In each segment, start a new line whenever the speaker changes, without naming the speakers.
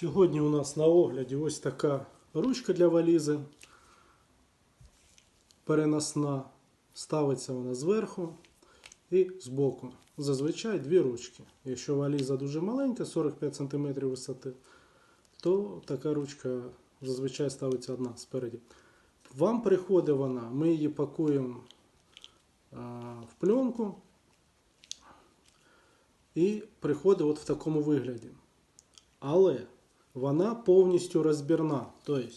Сьогодні у нас на огляді ось така ручка для валізи. Переносна. Ставиться вона зверху і збоку. Зазвичай дві ручки. Якщо валіза дуже маленька, 45 см висоти, то така ручка зазвичай ставиться одна спереді. Вам приходить вона, ми її пакуємо в пленку і приходить от в такому вигляді. Але вона повністю розбірна. Тобто,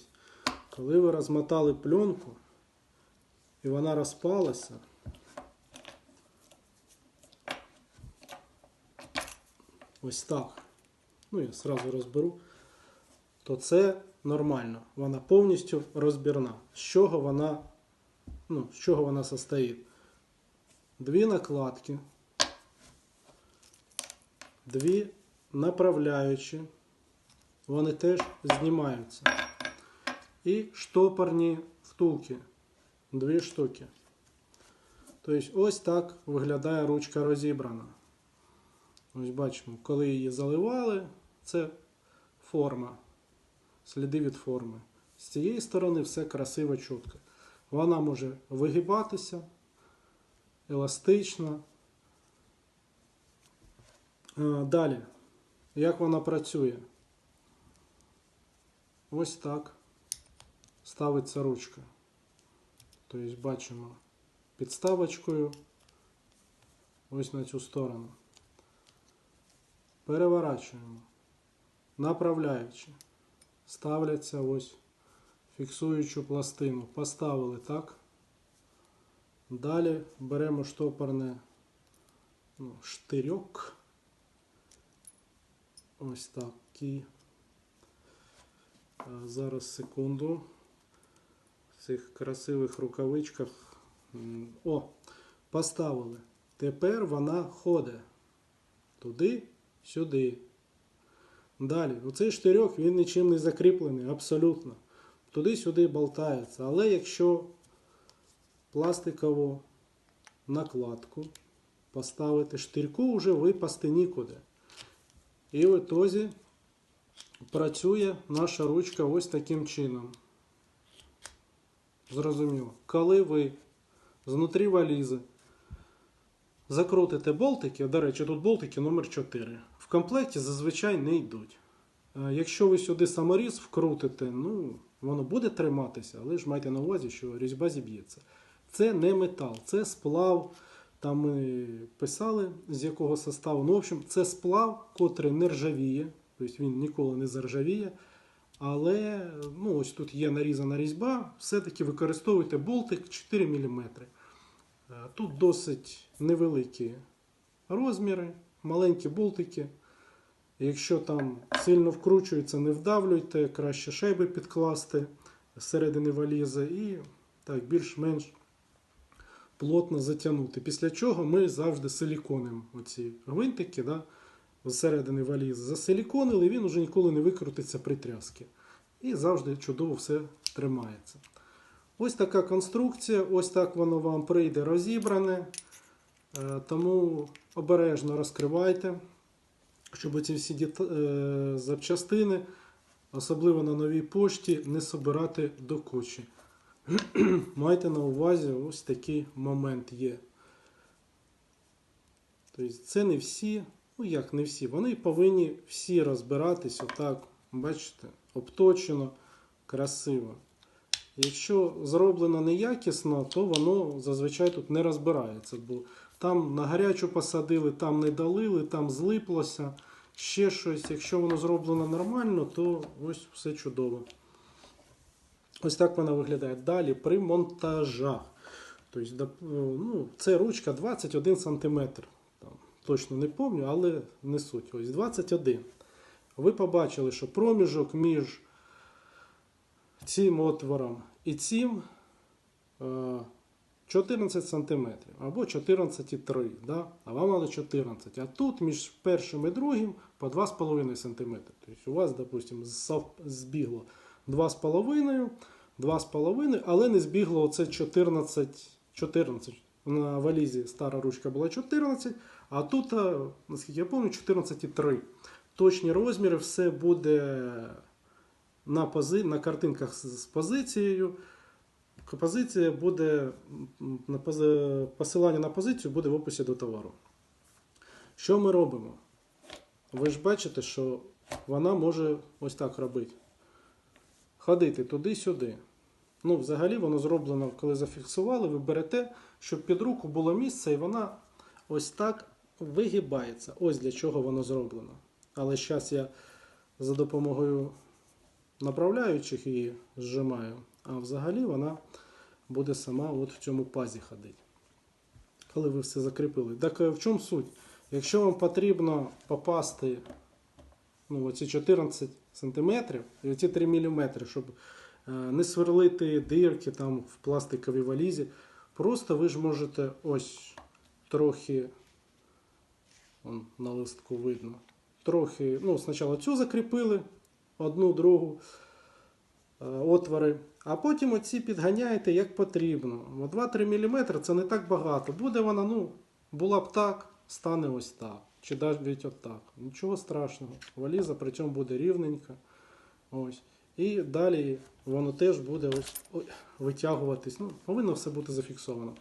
коли ви розмотали пленку і вона розпалася, ось так. Ну, я сразу розберу, то це нормально. Вона повністю розбірна. З чого вона, ну, з чого вона состоїть? Дві накладки, дві направляючі, вони теж знімаються. І штопорні втулки, дві штуки. Тобто ось так виглядає ручка розібрана. Ось бачимо, коли її заливали, це форма, сліди від форми. З цієї сторони все красиво, чітко. Вона може вигибатися, еластична. Далі, як вона працює? Ось так ставиться ручка. Тобто бачимо підставочкою ось на цю сторону. Переворачуємо. Направляючи. Ставляться ось фіксуючу пластину. Поставили так. Далі беремо штопорне ну, штирьок. Ось такий. А Зараз секунду. В цих красивих рукавичках. О, поставили. Тепер вона ходить. Туди, сюди. Далі. Оцей штирьок він нічим не закріплений, абсолютно. Туди-сюди болтається. Але якщо пластикову накладку поставити, штирьку вже випасти нікуди. І в ітозі працює наша ручка ось таким чином. Зрозуміло. Коли ви знутрі валізи закрутите болтики, до речі, тут болтики номер 4 в комплекті зазвичай не йдуть. Е, Якщо ви сюди саморіз вкрутите, ну, воно буде триматися, але ж майте на увазі, що різьба зіб'ється. Це не метал, це сплав. Там ми писали, з якого составу. Ну, в общем, це сплав, котрий не ржавіє, тобто він ніколи не заржавіє. Але ну, ось тут є нарізана різьба, все-таки використовуйте болтик 4 мм. Е, Тут досить невеликі розміри, маленькі болтики. Якщо там сильно вкручується, не вдавлюйте, краще шайби підкласти з середини валізи і так більш-менш плотно затягнути. Після чого ми завжди силіконимо оці гвинтики да, зсередини валізи. Засиліконили, він уже ніколи не викрутиться при трясці. І завжди чудово все тримається. Ось така конструкція, ось так воно вам прийде розібране. Е, Тому обережно розкривайте, щоб ці всі е, запчастини, особливо на новій пошті, не собирати до кучі. Майте на увазі, ось такий момент є. Тобто це не всі, ну як не всі, вони повинні всі розбиратись отак, бачите, обточено, красиво. Якщо зроблено неякісно, то воно зазвичай тут не розбирається, бо там на гарячу посадили, там не долили, там злиплося, ще щось. Якщо воно зроблено нормально, то ось все чудово. Ось так вона виглядає. Далі при монтажах. Тобто, ну, це ручка 21 см. Точно не пам'ятаю, але не суть. Ось 21. Ви побачили, що проміжок між цим отвором і цим е, 14 см або 14,3. Да? А вам треба 14. А тут між першим і другим по 2,5 см. Тобто у вас, допустимо, збігло 2,5, 2,5, але не збігло оце 14, 14. На валізі стара ручка була 14, а тут, е, наскільки я пам'ятаю, 14,3. точні розміри, все буде на, пози... на картинках з позицією. Позиція буде на пози- посилання на позицію буде в описі до товару. Що ми робимо? Ви ж бачите, що вона може ось так робити. Ходити туди-сюди. Ну, взагалі, воно зроблено, коли зафіксували, ви берете, щоб під руку було місце, і вона ось так вигибається. Ось для чого воно зроблено. Але зараз я за допомогою направляючих її зжимаю, а взагалі вона буде сама от в цьому пазі ходити. Коли ви все закріпили. Так е, в чому суть? Якщо вам потрібно попасти ну, оці 14 см і оці 3 мм, щоб е, не сверлити дирки там в пластиковій валізі, просто ви ж можете ось трохи он, на листку видно. Трохи, ну, спочатку цю закріпили, одну, другу е, отвори, а потім оці підганяєте як потрібно. 2-3 мм це не так багато. Буде вона, ну, була б так, стане ось так. Чи навіть отак. Нічого страшного. Валіза при цьому буде рівненька. Ось. І далі воно теж буде ось витягуватись. Ну, повинно все бути зафіксовано.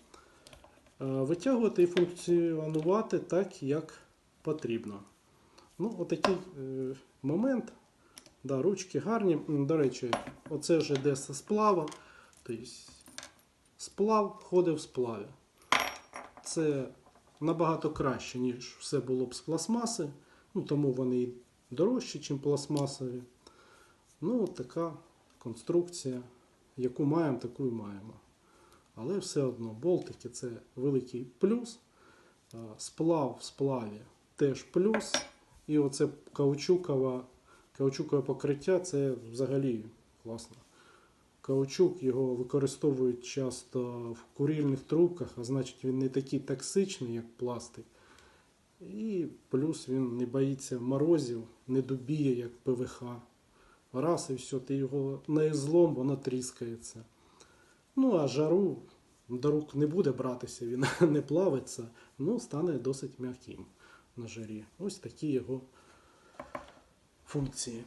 Е, Витягувати і функціонувати так, як потрібно. Ну, отакий е, момент. Да, ручки гарні. До речі, оце вже йде зі сплава. Тобто сплав ходить в сплаві. Це набагато краще, ніж все було б з пластмаси. Ну, тому вони і дорожчі, ніж пластмасові. Ну, от така конструкція. Яку маємо, таку і маємо. Але все одно болтики це великий плюс. Сплав в сплаві теж плюс. І оце каучукове, каучукове покриття це взагалі класно. Каучук його використовують часто в курільних трубках, а значить він не такий токсичний, як пластик. І плюс він не боїться морозів, не дубіє, як ПВХ. Раз і все, ти його на ізлом, воно тріскається. Ну, а жару до рук не буде братися, він не плавиться, ну, стане досить м'яким на жарі. Ось такі його функції.